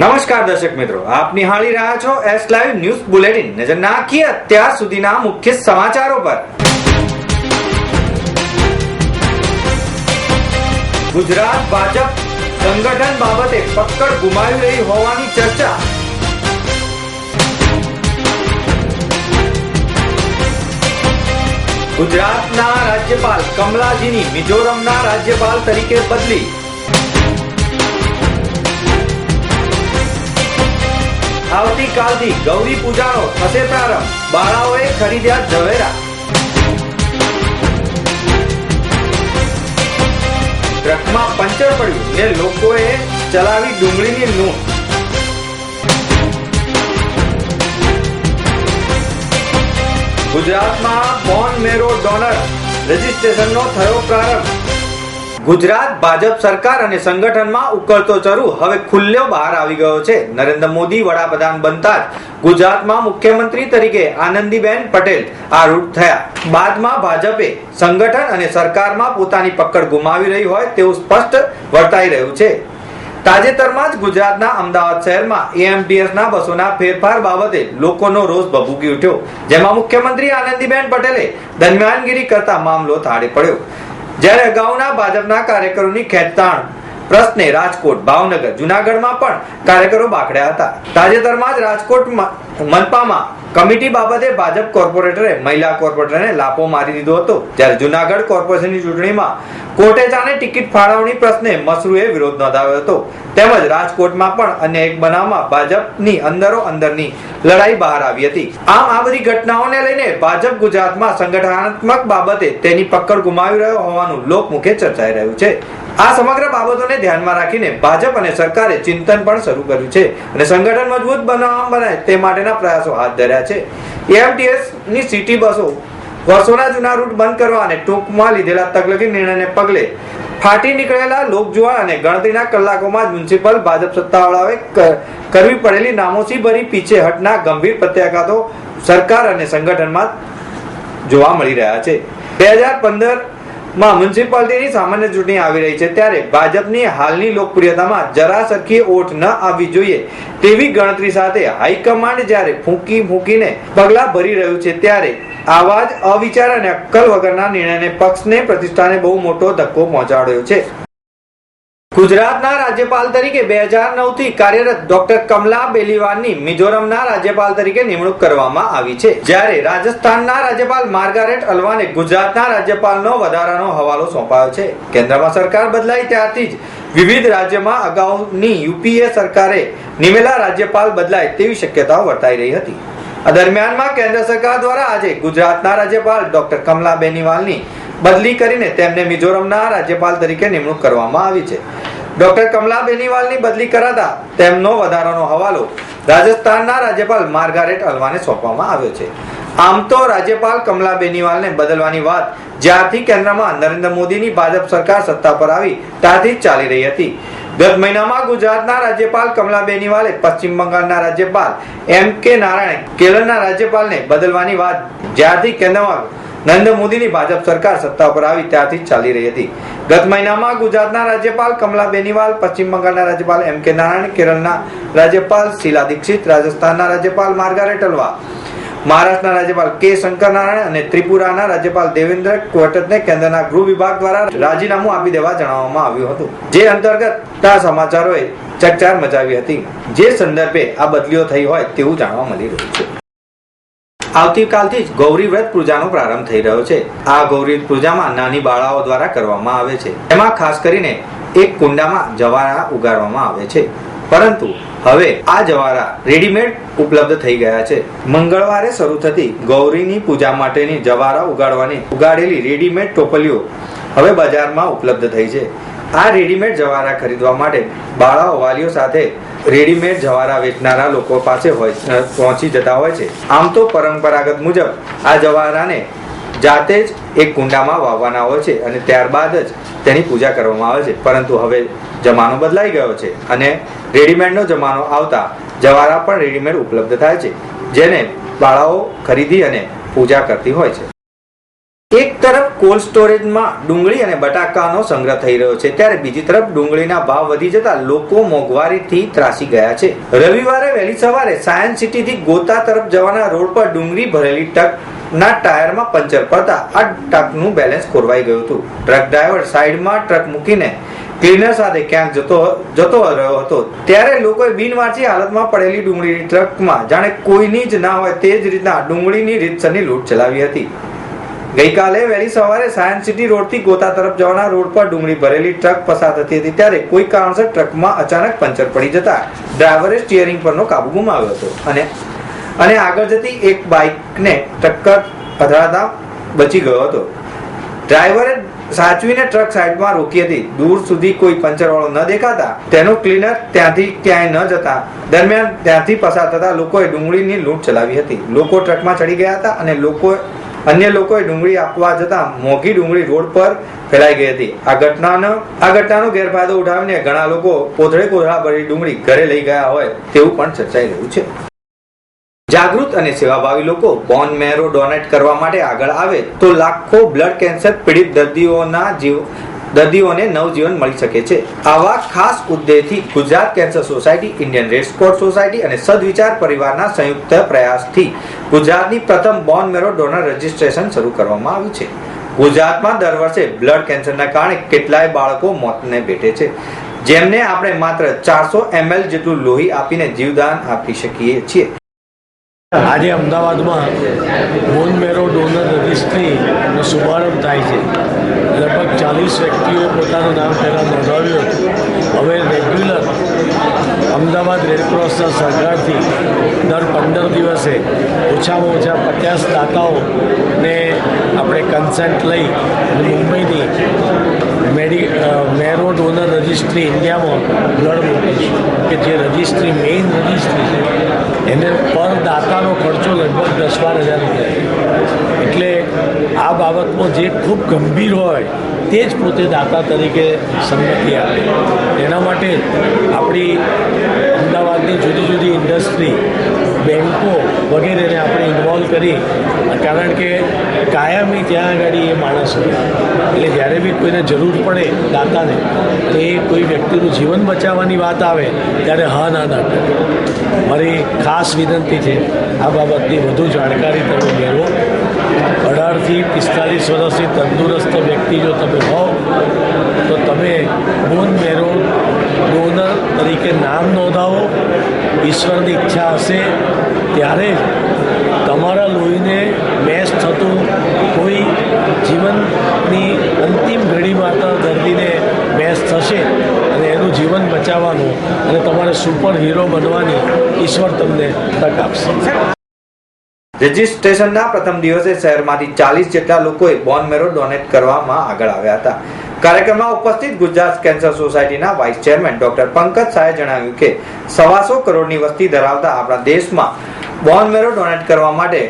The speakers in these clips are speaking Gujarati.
નમસ્કાર દર્શક મિત્રો, આપ નિહાળી રહ્યા છો એસ લાઈવ ન્યૂઝ બુલેટિન નજર નાખીએ અત્યાર સુધીના મુખ્ય સમાચારો પર. ગુજરાત ભાજપ સંગઠન બાબતે પકડ ગુમાવી રહી હોવાની ચર્ચા. ગુજરાતના રાજ્યપાલ કમલાજીની મિઝોરમના રાજ્યપાલ તરીકે બદલી. આવતીકાલથી ગૌરી પૂજાનો થશે પ્રારંભ. બાળાઓએ ખરીદ્યા ઝવેરા. ટ્રકમાં પંચર પડ્યું ને લોકોએ ચલાવી ડુંગળીની લૂંટ. ગુજરાતમાં બોન મેરો ડોનર રજીસ્ટ્રેશનનો થયો પ્રારંભ. ગુજરાત, ભાજપ સરકાર અને સંગઠનમાં ઉકળતો ચરુ હવે ખુલ્લો બહાર આવી ગયો છે. નરેન્દ્ર મોદી વડાપ્રધાન બનતા જ ગુજરાતમાં મુખ્યમંત્રી તરીકે આનંદીબેન પટેલ આરૂઢ થયા. બાદમાં ભાજપે સંગઠન અને સરકારમાં પોતાની પકડ ગુમાવી રહી હોય તેવું સ્પષ્ટ વર્તાઈ રહ્યું છે. તાજેતરમાં જ ગુજરાતના અમદાવાદ શહેરમાં એએમટીએસના બસોના ફેરફાર બાબતે લોકોનો રોષ ભભૂકી ઉઠ્યો. જેમાં મુખ્યમંત્રી આનંદીબેન પટેલે દરમિયાનગીરી કરતા મામલો થાળે પડ્યો. જ્યારે અગાઉના ભાજપના કાર્યકરોની ખેંચતાણ પ્રશ્ને રાજકોટ, ભાવનગર, જુનાગઢમાં પણ કાર્યકરો બાકડ્યા હતા. તાજેતરમાં જ રાજકોટ મનપામાં કમિટી બાબતે ભાજપ કોર્પોરેટરે મહિલા કોર્પોરેટરને લાપો મારી દીધો હતો. ત્યારે જુનાગઢ કોર્પોરેશનની ચૂંટણીમાં કોટેચાને ટિકિટ ફાળવણી પ્રશ્ને મસરૂએ વિરોધ નોંધાવ્યો હતો. તેમજ રાજકોટમાં પણ અન્ય એક બનાવમાં ભાજપની અંદરો અંદરની લડાઈ બહાર આવી હતી. આમ આ બધી ઘટનાઓને લઈને ભાજપ ગુજરાતમાં સંગઠનાત્મક બાબતે તેની પકડ ગુમાવી રહ્યો હોવાનું લોકમુખે ચર્ચાઈ રહ્યું છે. આ સમગ્ર બાબતોને ધ્યાનમાં રાખીને ભાજપ અને સરકારે ચિંતન પણ શરૂ કર્યું છે અને સંગઠન મજબૂત બનાવવા બને તે માટેના પ્રયાસો હાથ ધર્યા છે. એએમટીએસની સિટી બસો વર્ષોના જૂના રૂટ બંધ કરવા અને ટૂંકમાં લીધેલા તકલકી નિર્ણયને પગલે ફાટી નીકળેલા લોકજુવાળ અને ગણતરીના કલાકોમાં જ મ્યુનિસિપલ ભાજપ સત્તાવાળાઓએ કરવી પડેલી નામોસી ભરી પીછેહટના ગંભીર પ્રત્યાઘાતો સરકાર અને સંગઠનમાં જોવા મળી રહ્યા છે. બે હજાર પંદર માં મ્યુનિસિપાલિટીની સામાન્ય ચૂંટણી આવી રહી છે ત્યારે ભાજપની હાલની લોકપ્રિયતામાં જરા સરખી ઓઠ ન આવવી જોઈએ તેવી ગણતરી સાથે હાઈકમાન્ડ જ્યારે ફૂંકી ફૂંકીને પગલા ભરી રહ્યું છે ત્યારે આવા જ અવિચાર અને અક્કલ વગરના નિર્ણયને પક્ષને, પ્રતિષ્ઠાને બહુ મોટો ધક્કો પહોંચાડ્યો છે. ગુજરાતના રાજ્યપાલ તરીકે બે હજાર નવથી કાર્યરત ડોક્ટર કમલા બેલીવાલની મિઝોરમના રાજ્યપાલ તરીકે નિમણૂક કરવામાં આવી છે. જ્યારે રાજસ્થાનના રાજ્યપાલ માર્ગારેટ અલવાને ગુજરાતના રાજ્યપાલનો વધારાનો હવાલો સોંપાયો છે. કેન્દ્રમાં સરકાર બદલાઈ ત્યારથી જ વિવિધ રાજ્યમાં અગાઉની યુપીએ સરકારે નિમેલા રાજ્યપાલ બદલાય તેવી શક્યતાઓ વર્તાઈ રહી હતી. આ દરમિયાનમાં કેન્દ્ર સરકાર દ્વારા આજે ગુજરાતના રાજ્યપાલ ડોક્ટર કમલા બેનીવાલની બદલી કરીને તેમને મિઝોરમના રાજ્યપાલ તરીકે નિમણૂક કરવામાં આવી છે. ડોક્ટર કમલા બેનીવાલની બદલી કરાતા તેમનો વધારાનો હવાલો રાજસ્થાનના રાજ્યપાલ માર્ગારેટ અલવાને સોંપવામાં આવ્યો છે. આમ તો રાજ્યપાલ કમલા બેનીવાલને બદલવાની વાત જ્યારથી કેન્દ્રમાં નરેન્દ્ર મોદીની ભાજપ સરકાર સત્તા પર આવી, ત્યારથી ચાલી રહી હતી. ગત મહિનામાં ગુજરાતના રાજ્યપાલ કમલા બેનીવાલે પશ્ચિમ બંગાળના રાજ્યપાલ એમ કે નારાયણ કેરળના રાજ્યપાલને બદલવાની વાત જ્યારથી કેન્દ્રમાં નરેન્દ્ર મોદીની ભાજપ સરકાર સત્તા પર આવી ત્યારથી ચાલી રહી હતી. ગત મહિનામાં ગુજરાતના રાજ્યપાલ કમલા બેનીવાલ, પશ્ચિમ બંગાળના રાજ્યપાલ એમ કે નારાયણ, કેરળના રાજ્યપાલ શીલા દીક્ષિત, રાજસ્થાનના રાજ્યપાલ માર્ગારેટ અલવા મહારાષ્ટ્રના રાજ્યપાલ કે શંકર નારાયણ અને ત્રિપુરાના રાજ્યપાલ દેવેન્દ્ર કોટતને કેન્દ્રના ગૃહ વિભાગ દ્વારા રાજીનામું આપી દેવા જણાવવામાં આવ્યું હતું. જે અંતર્ગત આ સમાચારોએ ચકચાર મચાવી હતી. જે સંદર્ભે આ બદલીઓ થઈ હોય તેવું જાણવા મળી રહ્યું છે. આવતીકાલથી જ ગૌરી વ્રત પૂજાનો પ્રારંભ થઈ રહ્યો છે. આ ગૌરી પૂજામાં નાની બાળાઓ દ્વારા કરવામાં આવે છે. એમાં ખાસ કરીને એક કુંડામાં જવારા ઉગાડવામાં આવે છે. પરંતુ હવે આ જવારા રેડીમેડ ઉપલબ્ધ થઈ ગયા છે. મંગળવારે શરૂ થતી ગૌરીની પૂજા માટેની જવારા ઉગાડવાની ઉગાડેલી રેડીમેડ ટોપલીઓ હવે બજારમાં ઉપલબ્ધ થઈ છે. આ રેડીમેડ જવારા ખરીદવા માટે બાળાઓ, વાલીઓ સાથે રેડીમેડ જવારા વેચનારા લોકો પાસે હોય પહોંચી જતા હોય છે. આમ તો પરંપરાગત મુજબ આ જવારાને જાતે જ એક કુંડામાં વાવવાના હોય છે અને ત્યારબાદ જ તેની પૂજા કરવામાં આવે છે. પરંતુ હવે જમાનો બદલાઈ ગયો છે અને રેડીમેડનો જમાનો આવતા જવારા પણ રેડીમેડ ઉપલબ્ધ થાય છે, જેને બાળાઓ ખરીદી અને પૂજા કરતી હોય છે. તરફ કોલ્ડ સ્ટોરેજમાં ડુંગળી અને બટાકાનો સંગ્રહ થઈ રહ્યો છે. ત્યારે બીજી તરફ ડુંગળીના ભાવ વધી જતા લોકો મોંઘવારીથી ત્રાસી ગયા છે. રવિવારે વહેલી સવારે સાયન્સ સિટીથી ગોતા તરફ જવાના રોડ પર ડુંગળી ભરેલી ટ્રકના ટાયરમાં પંચર પડતા આ ટ્રકનું બેલેન્સ ખોરવાઈ ગયું હતું. ટ્રક ડ્રાઈવર સાઈડમાં ટ્રક મૂકીને ક્લીનર સાથે ક્યાંક જતો જતો રહ્યો હતો. ત્યારે લોકોએ બિનવારસી હાલતમાં પડેલી ડુંગળીની ટ્રકમાં જાણે કોઈની જ ના હોય તે જ રીતના ડુંગળીની રીતસરની લૂંટ ચલાવી હતી. ગઈકાલે વહેલી સવારે સાયન્સ સિટી રોડથી ગોતા તરફ જવાના રોડ પર ડુંગળી ભરેલી ટ્રક પસાર થતી હતી ત્યારે કોઈ કારણસર ટ્રકમાં અચાનક પંચર પડી જતા ડ્રાઈવરે સ્ટીયરિંગ પરનો કાબુ ગુમાવ્યો હતો. અને અને આગળ જતી એક બાઇકને ટક્કર અથડાતા બચી ગયો હતો. ડ્રાઈવરે સાચવીને ટ્રક સાઈડમાં રોકી હતી. દૂર સુધી કોઈ પંચર વાળો ન દેખાતા. તેનું ક્લીનર ત્યાંથી ક્યાંય ન જતા. દરમિયાન ત્યાંથી પસાર થતા લોકોએ ડુંગળીની લૂંટ ચલાવી હતી. લોકો ટ્રકમાં ચડી ગયા હતા અને લોકો અન્ય લોકોએ ડુંગળી આપવા જતા મોંઘી ડુંગળી રોડ પર ફેલાઈ ગઈ હતી. આ ઘટનાનો આ ઘટનાનો ગેરફાયદો ઉઠાવીને ઘણા લોકો પોથળે કોથળા ભરી ડુંગળી ઘરે લઈ ગયા હોય તેવું પણ ચર્ચાઈ રહ્યું છે. જાગૃત અને સેવાભાવી લોકો બોન મેરો ડોનેટ કરવા માટે આગળ આવે તો લાખો બ્લડ કેન્સર પીડિત દર્દીઓના જીવ દર્દીઓને નવજીવન મળી શકે છે. આવા ખાસ ઉદ્દેશથી Gujarat cancer society, Indian red cross society અને સદવિચાર પરિવારના સંયુક્ત પ્રયાસથી ગુજરાતની પ્રથમ બોન મેરો ડોનર રજિસ્ટ્રેશન શરૂ કરવામાં આવ્યું છે. ગુજરાતમાં દર વર્ષે બ્લડ કેન્સરના કારણે કેટલાય બાળકો મોતને ભેટે છે. જેમને આપણે માત્ર ચારસો એમએલ જેટલું લોહી આપીને જીવદાન આપી શકીએ છીએ. આજે અમદાવાદમાં મોનમેરો ડોનર રજિસ્ટ્રીનો શુભારંભ થાય છે. લગભગ ચાલીસ વ્યક્તિઓએ પોતાનું નામ પહેલાં નોંધાવ્યું હતું. હવે રેગ્યુલર અમદાવાદ રેડક્રોસના સહકારથી દર પંદર દિવસે ઓછામાં ઓછા પચાસ દાતાઓને આપણે કન્સન્ટ લઈ મુંબઈની મેડિ મેરોડ મેરો ડોનર રજિસ્ટ્રી ઇન્ડિયામાં બ્લડ મોકલીશું કે જે રજિસ્ટ્રી, મેઇન રજિસ્ટ્રી છે, એને પર દાતાનો ખર્ચો લગભગ દસ બાર હજાર રૂપિયા એટલે આ બાબતમાં જે ખૂબ ગંભીર હોય, તે જ પોતે દાતા તરીકે સંમતિ આપે. એના માટે આપણી અમદાવાદની જુદી જુદી ઇન્ડસ્ટ્રી બેન્કો વગેરેને આપણે ઇન્વોલ્વ કરી, કારણ કે કાયમી ત્યાં આગળ એ માણસ એટલે જ્યારે બી કોઈને જરૂર પડે દાતાને, એ કોઈ વ્યક્તિનું જીવન બચાવવાની વાત આવે, ત્યારે હા, ના ના. મારી ખાસ વિનંતી છે, આ બાબતની વધુ જાણકારી તમે મેળવો. અઢારથી પિસ્તાલીસ વર્ષની તંદુરસ્ત વ્યક્તિ જો તમે હો તો તમે બોન મેરો ડોનર તરીકે નામ નોંધાવો. ઈશ્વરની ઈચ્છા હશે, ત્યારે તમારા લોહીને મેચ થતું કોઈ જીવનની અંતિમ ઘડીમાં તો દર્દીને મેચ થશે અને એનું જીવન બચાવવાનું અને તમારે સુપર હીરો બનવાની ઈશ્વર તમને તક આપશે. રજીસ્ટ્રેશનના પ્રથમ દિવસે શહેરમાંથી ચાલીસ જેટલા લોકોએ બોન મેરો ડોનેટ કરવામાં આગળ આવ્યા હતા. કાર્યક્રમમાં ઉપસ્થિત ગુજરાત કેન્સર સોસાયટીના વાઇસ ચેરમેન ડોક્ટર પંકજ શાહે જણાવ્યું કે સવાસો કરોડની વસ્તી ધરાવતા આપણા દેશમાં બોન મેરો ડોનેટ કરવા માટે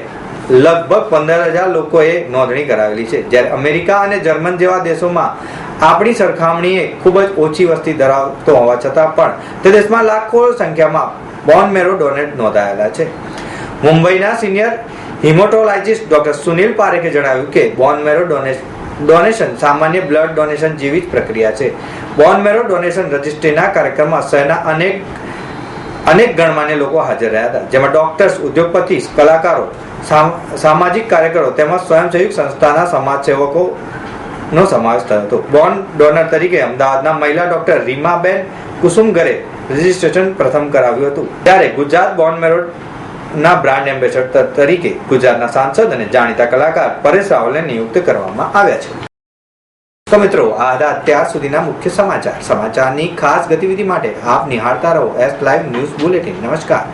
લગભગ પંદર હજાર લોકોએ નોંધણી કરાવેલી છે. જ્યારે અમેરિકા અને જર્મન જેવા દેશોમાં આપણી સરખામણીએ ખૂબ જ ઓછી વસ્તી ધરાવતો હોવા છતાં પણ તે દેશમાં લાખો સંખ્યામાં બોન મેરો ડોનેટ નોંધાયેલા છે. મુંબઈના સિનિયર હિમોટોલોજિસ્ટ ડોક્ટર સુનિલ પારેખે જણાવ્યું કે બોન મેરો ડોનેશન સામાન્ય બ્લડ ડોનેશન જેવી જ પ્રક્રિયા છે. બોન મેરો ડોનેશન રજિસ્ટ્રીના કાર્યક્રમમાં શહેરના અનેક અનેક ગણમાન્ય લોકો હાજર રહ્યા હતા, જેમાં ડોક્ટર્સ, ઉદ્યોગપતિ, કલાકારો સામ- સામાજિક કાર્યકરો તેમજ સ્વયંસેવક સંસ્થાના સમાજસેવકો નો સમાવેશ થયો હતો. બોન ડોનર તરીકે અમદાવાદના મહિલા ડોક્ટર રીમાબેન કુસુમગરે રજીસ્ટ્રેશન પ્રથમ કરાવ્યું હતું. ત્યારે ગુજરાત બોન મેરોડ ના બ્રાન્ડ એમ્બેસેડર તરીકે ગુજરાતના સાંસદ અને જાણીતા કલાકાર પરેશ રાવલને નિયુક્ત કરવામાં આવ્યા છે. તો મિત્રો આ હતા અત્યાર સુધીના મુખ્ય સમાચાર. સમાચારની ખાસ ગતિવિધિ માટે આપ નિહાળતા રહો એસ લાઈવ ન્યૂઝ બુલેટિન નમસ્કાર.